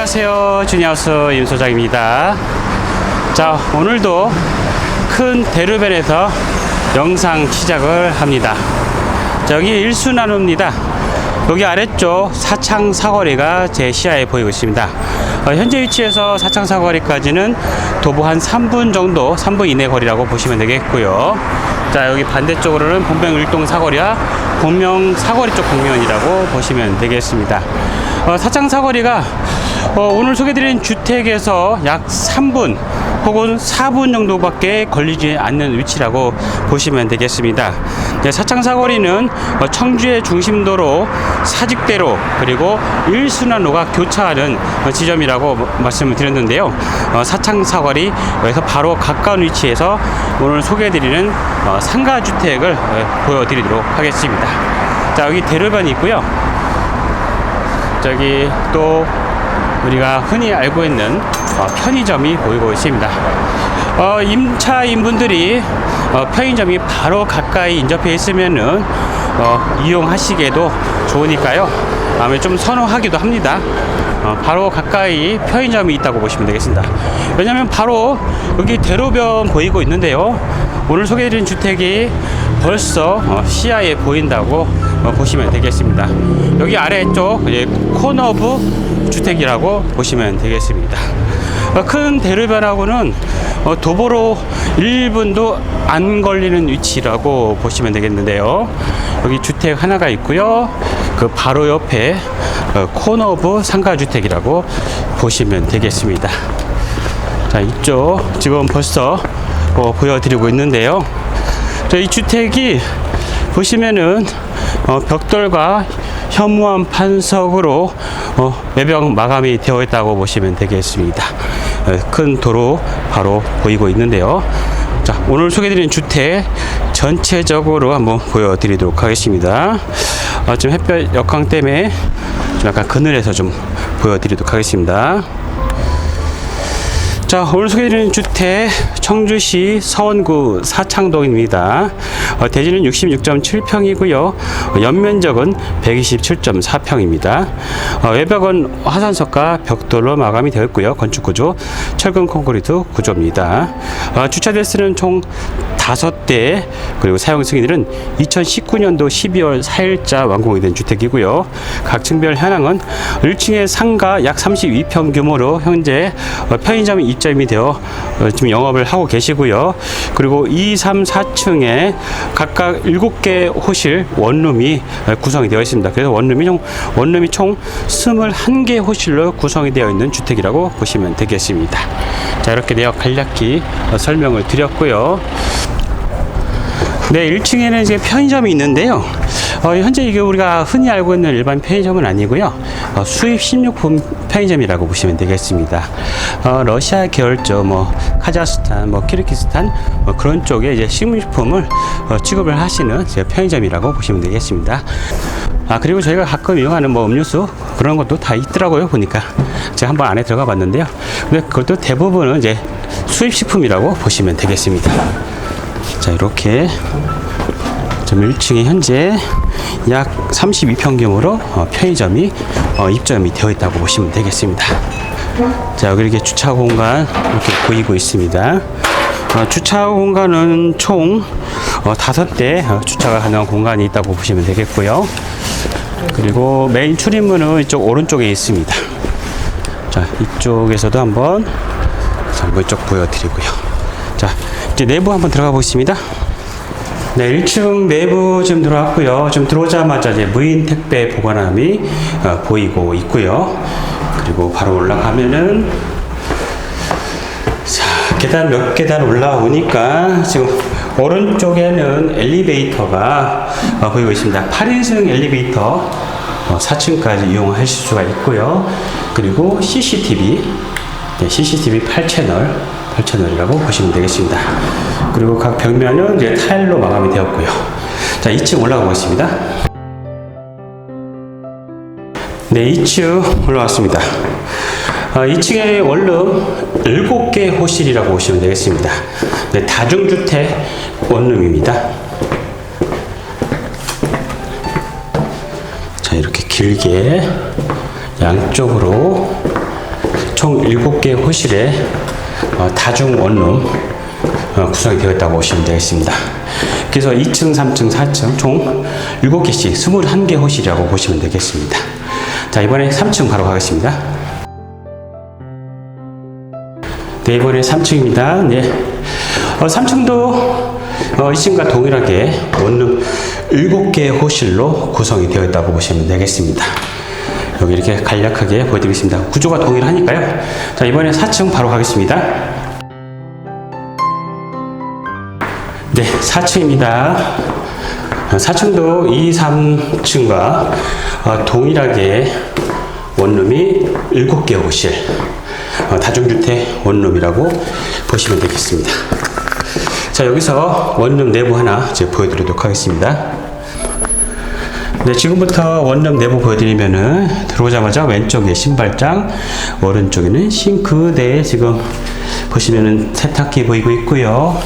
안녕하세요. 주니하우스 임 소장입니다. 자, 오늘도 큰 대루변에서 영상 시작을 합니다. 자, 여기 일수나루입니다. 여기 아래쪽 사창 사거리가 제 시야에 보이고 있습니다. 어, 현재 위치에서 사창 사거리까지는 도보 한 3분 정도, 3분 이내 거리라고 보시면 되겠고요. 자, 여기 반대쪽으로는 본명 일동 사거리와 본명 사거리 쪽 방면이라고 보시면 되겠습니다. 어, 사창 사거리가 어, 오늘 소개드린 주택에서 약 3분 혹은 4분 정도밖에 걸리지 않는 위치라고 보시면 되겠습니다. 네, 사창 사거리는 어, 청주의 중심도로 사직대로 그리고 일순환로가 교차하는 어, 지점이라고 뭐- 말씀을 드렸는데요. 어, 사창 사거리에서 바로 가까운 위치에서 오늘 소개해드리는 어, 상가 주택을 어, 보여드리도록 하겠습니다. 자 여기 대로변이 있고요. 저기 또 우리가 흔히 알고 있는 어, 편의점이 보이고 있습니다. 어, 임차인 분들이 어, 편의점이 바로 가까이 인접해 있으면은 어, 이용하시기에도 좋으니까요. 아무래도 좀 선호하기도 합니다. 어, 바로 가까이 편의점이 있다고 보시면 되겠습니다. 왜냐하면 바로 여기 대로변 보이고 있는데요. 오늘 소개해드린 주택이 벌써 어, 시야에 보인다고 어, 보시면 되겠습니다. 여기 아래쪽 코너브 주택이라고 보시면 되겠습니다. 어, 큰 대로변하고는 어, 도보로 1분도 안 걸리는 위치라고 보시면 되겠는데요. 여기 주택 하나가 있고요. 그 바로 옆에 어, 코너 브 상가주택이라고 보시면 되겠습니다. 자, 이쪽 지금 벌써 어, 보여드리고 있는데요. 자, 이 주택이 보시면은 어, 벽돌과 현무암 판석으로 어, 외벽 마감이 되어 있다고 보시면 되겠습니다. 어, 큰 도로 바로 보이고 있는데요. 자, 오늘 소개드린 주택 전체적으로 한번 보여드리도록 하겠습니다. 어, 지금 햇볕 역광 때문에 좀 약간 그늘에서 좀 보여드리도록 하겠습니다. 자, 오늘 소개해드리는 주택 청주시 서원구 사창동입니다. 어, 대지는 66.7평이고요. 연면적은 127.4평입니다. 어, 외벽은 화산석과 벽돌로 마감이 되어 있고요. 건축 구조 철근 콘크리트 구조입니다. 어, 주차 대수는 총 5대 그리고 사용 승인일은 2019년도 12월 4일자 완공이 된 주택이고요. 각 층별 현황은 1층에 상가 약 32평 규모로 현재 어, 편의점 입점이 되어 어, 지금 영업을 하고 계시고요. 그리고 2, 3, 4층에 각각 7개 호실 원룸이 어, 구성이 되어 있습니다. 그래서 원룸이 총 원룸이 총 21개 호실로 구성이 되어 있는 주택이라고 보시면 되겠습니다. 자, 이렇게 내역 간략히 어, 설명을 드렸고요. 네, 1층에는 이제 편의점이 있는데요. 어, 현재 이게 우리가 흔히 알고 있는 일반 편의점은 아니고요. 어, 수입 식료품 편의점이라고 보시면 되겠습니다. 어, 러시아 계열죠, 뭐 카자흐스탄, 뭐 키르기스탄 뭐 그런 쪽에 이제 식료품을 어, 취급을 하시는 편의점이라고 보시면 되겠습니다. 아 그리고 저희가 가끔 이용하는 뭐 음료수 그런 것도 다 있더라고요 보니까 제가 한번 안에 들어가 봤는데요. 근데 그것도 대부분은 이제 수입 식품이라고 보시면 되겠습니다. 자 이렇게 좀 1층에 현재 약 32평 규모로 어, 편의점이 어, 입점이 되어 있다고 보시면 되겠습니다. 자 여기 이렇게 주차 공간 이렇게 보이고 있습니다. 어, 주차 공간은 총 어, 다섯 대 어, 주차가 가능한 공간이 있다고 보시면 되겠고요. 그리고 메인 출입문은 이쪽 오른쪽에 있습니다. 자 이쪽에서도 한번 자, 이쪽 보여드리고요. 자 이제 내부 한번 들어가 보겠습니다. 네, 1층 내부 지금 들어왔고요. 지금 들어오자마자 이제 무인 택배 보관함이 어, 보이고 있고요. 그리고 바로 올라가면은 자, 계단 몇 계단 올라오니까 지금 오른쪽에는 엘리베이터가 어, 보이고 있습니다. 8인승 엘리베이터 어, 4층까지 이용하실 수가 있고요. 그리고 CCTV, 네, CCTV 8채널, 8채널이라고 보시면 되겠습니다. 그리고 각 벽면은 이제 타일로 마감이 되었고요. 자, 2층 올라가 보겠습니다. 네, 2층 올라왔습니다. 아, 2층에 원룸 7개 호실이라고 보시면 되겠습니다. 네, 다중주택 원룸입니다. 자, 이렇게 길게 양쪽으로 총 7개 호실에 어, 다중 원룸 어, 구성이 되어 있다고 보시면 되겠습니다. 그래서 2층, 3층, 4층 총 7개씩 21개 호실이라고 보시면 되겠습니다. 자, 이번에 3층 바로 가겠습니다. 네, 이번에 3층입니다. 네. 어, 3층도 어, 2층과 동일하게 원룸 7개 호실로 구성이 되어 있다고 보시면 되겠습니다. 여기 이렇게 간략하게 보여드리겠습니다. 구조가 동일하니까요. 자, 이번에 4층 바로 가겠습니다. 네, 4층입니다. 4층도 2, 3층과 어, 동일하게 원룸이 7개 호실, 어, 다중주택 원룸이라고 보시면 되겠습니다. 자, 여기서 원룸 내부 하나 이제 보여드리도록 하겠습니다. 네, 지금부터 원룸 내부 보여드리면은 들어오자마자 왼쪽에 신발장, 오른쪽에는 싱크대 지금 보시면은 세탁기 보이고 있고요.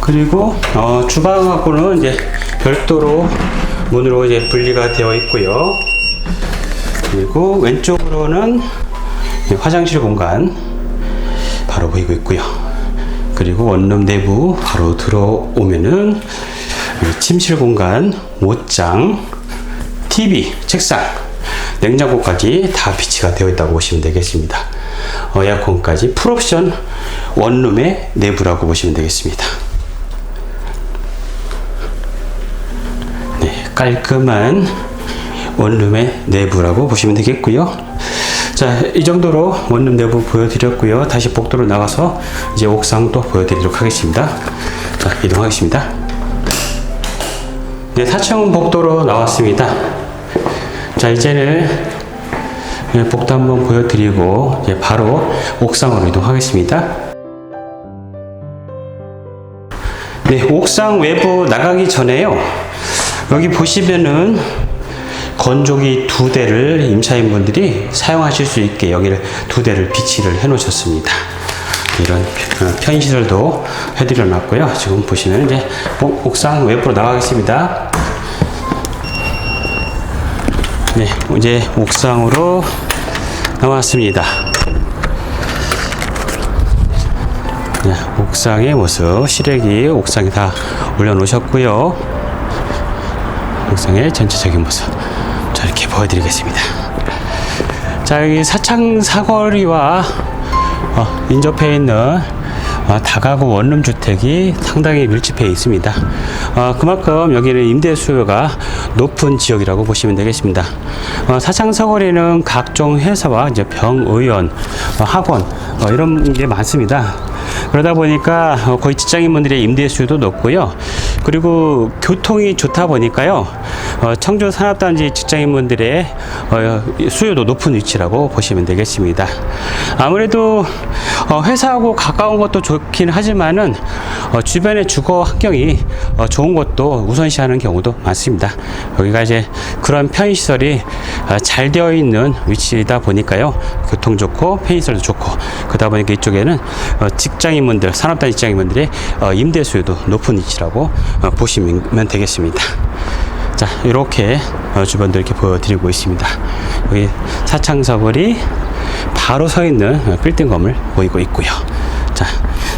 그리고 어, 주방하고는 이제 별도로 문으로 이제 분리가 되어 있고요. 그리고 왼쪽으로는 이 화장실 공간 바로 보이고 있고요. 그리고 원룸 내부 바로 들어오면은 이 침실 공간, 옷장, TV, 책상, 냉장고까지 다 비치가 되어 있다고 보시면 되겠습니다. 어, 에어컨까지 풀옵션 원룸의 내부라고 보시면 되겠습니다. 네, 깔끔한 원룸의 내부라고 보시면 되겠고요. 자, 이 정도로 원룸 내부 보여드렸고요. 다시 복도로 나가서 이제 옥상 또 보여드리도록 하겠습니다. 자, 이동하겠습니다. 네, 4층 복도로 나왔습니다. 자, 이제는 네, 복도 한번 보여드리고 이제 바로 옥상으로 이동하겠습니다. 네, 옥상 외부 나가기 전에요. 여기 보시면은 건조기 두 대를 임차인분들이 사용하실 수 있게 여기를 두 대를 비치를 해 놓으셨습니다. 이런 어, 편의시설도 해드려 놨고요. 지금 보시면 이제 옥- 옥상 외부로 나가겠습니다. 네, 이제 옥상으로 나왔습니다. 네, 옥상의 모습, 시래기 옥상에 다 올려놓으셨고요. 옥상의 전체적인 모습, 자 이렇게 보여드리겠습니다. 자 여기 사창 사거리와 어, 인접해 있는 어, 다가구 원룸 주택이 상당히 밀집해 있습니다. 어, 그만큼 여기는 임대 수요가 높은 지역이라고 보시면 되겠습니다. 어, 사창 사거리는 각종 회사와 이제 병의원, 어, 학원 어, 이런 게 많습니다. 그러다 보니까 어, 거의 직장인분들의 임대 수요도 높고요. 그리고 교통이 좋다 보니까요. 어, 청주 산업단지 직장인분들의 어, 수요도 높은 위치라고 보시면 되겠습니다. 아무래도 어, 회사하고 가까운 것도 좋긴 하지만은 어, 주변의 주거 환경이 어, 좋은 것도 우선시하는 경우도 많습니다. 여기가 이제 그런 편의시설이 어, 잘 되어 있는 위치이다 보니까요. 교통 좋고 편의시설도 좋고 그러다 보니까 이쪽에는 어, 직장인분들 산업단 직장인분들의 어, 임대 수요도 높은 위치라고 어, 보시면 되겠습니다. 자 이렇게 어, 주변도 이렇게 보여드리고 있습니다. 여기 사창서거리 바로 서 있는 어, 빌딩 건물 보이고 있고요. 자,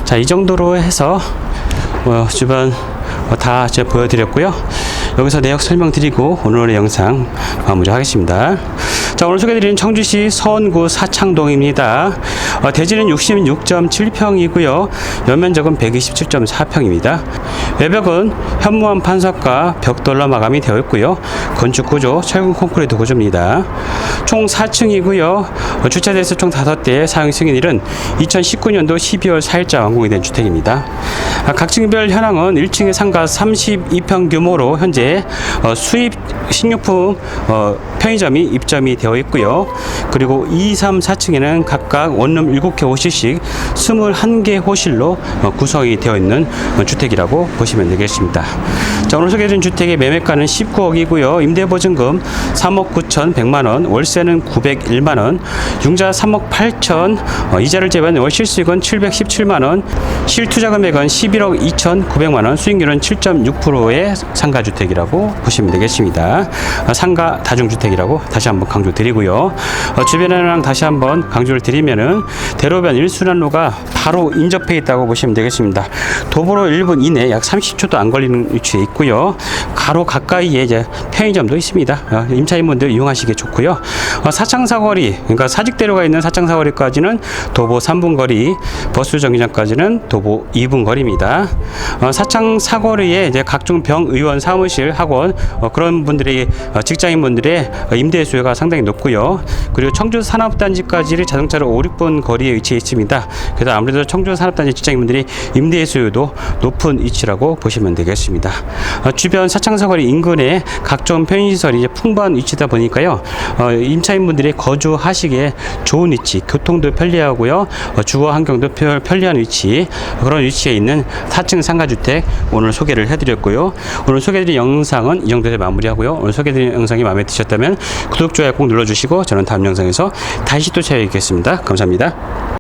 자 이 정도로 해서 어, 주변 어, 다 제가 보여드렸고요. 여기서 내역 설명드리고 오늘의 영상 마무리하겠습니다. 자 오늘 소개드린 청주시 서원구 사창동입니다. 어, 대지는 66.7평이고요. 연면적은 127.4평입니다. 외벽은 현무암 판석과 벽돌로 마감이 되어 있고요. 건축 구조 철근 콘크리트 구조입니다. 총 4층이고요. 주차대에서 총 5대 사용 승인일은 2019년도 12월 4일자 완공이 된 주택입니다. 아, 각 층별 현황은 1층의 상가 32평 규모로 현재 어, 수입 식료품 어, 편의점이 입점이 되어 있고요. 그리고 2, 3, 4층에는 각각 원룸 7개 호실씩 21개 호실로 어, 구성이 되어 있는 어, 주택이라고 보시면 보시면 되겠습니다. 자, 오늘 소개해드린 주택의 매매가는 19억이고요. 임대보증금 3억 9천 100만 원, 월세는 901만 원, 융자 3억 8천, 어, 이자를 제외한 월 실수익은 717만 원, 실투자 금액은 11억 2천 9백만 원, 수익률은 7.6%의 상가주택이라고 보시면 되겠습니다. 어, 상가 다중주택이라고 다시 한번 강조 드리고요. 어, 주변에랑 다시 한번 강조를 드리면은 대로변 1순환로가 바로 인접해 있다고 보시면 되겠습니다. 도보로 1분 이내 약 30 초도 안 걸리는 위치에 있고요. 가로 가까이에 이제 편의점도 있습니다. 어, 임차인분들 이용하시기 좋고요. 어, 사창사거리, 그러니까 사직대로가 있는 사창사거리까지는 도보 3분 거리, 버스 정류장까지는 도보 2분 거리입니다. 어, 사창사거리에 이제 각종 병 의원 사무실, 학원 어, 그런 분들이 어, 직장인분들의 어, 임대 수요가 상당히 높고요. 그리고 청주 산업단지까지를 자동차로 5, 6분 거리에 위치해 있습니다. 그래서 아무래도 청주 산업단지 직장인분들이 임대 수요도 높은 위치라고 보시면 되겠습니다. 어, 주변 사창사거리 인근에 각종 편의시설이 풍부한 위치다 보니까요. 어, 임차인분들이 거주하시기에 좋은 위치, 교통도 편리하고요. 어, 주거 환경도 편- 편리한 위치, 그런 위치에 있는 4층 상가주택 오늘 소개를 해드렸고요. 오늘 소개해드린 영상은 이 정도에서 마무리하고요. 오늘 소개해드린 영상이 마음에 드셨다면 구독, 좋아요 꼭 눌러주시고 저는 다음 영상에서 다시 또 찾아뵙겠습니다. 감사합니다.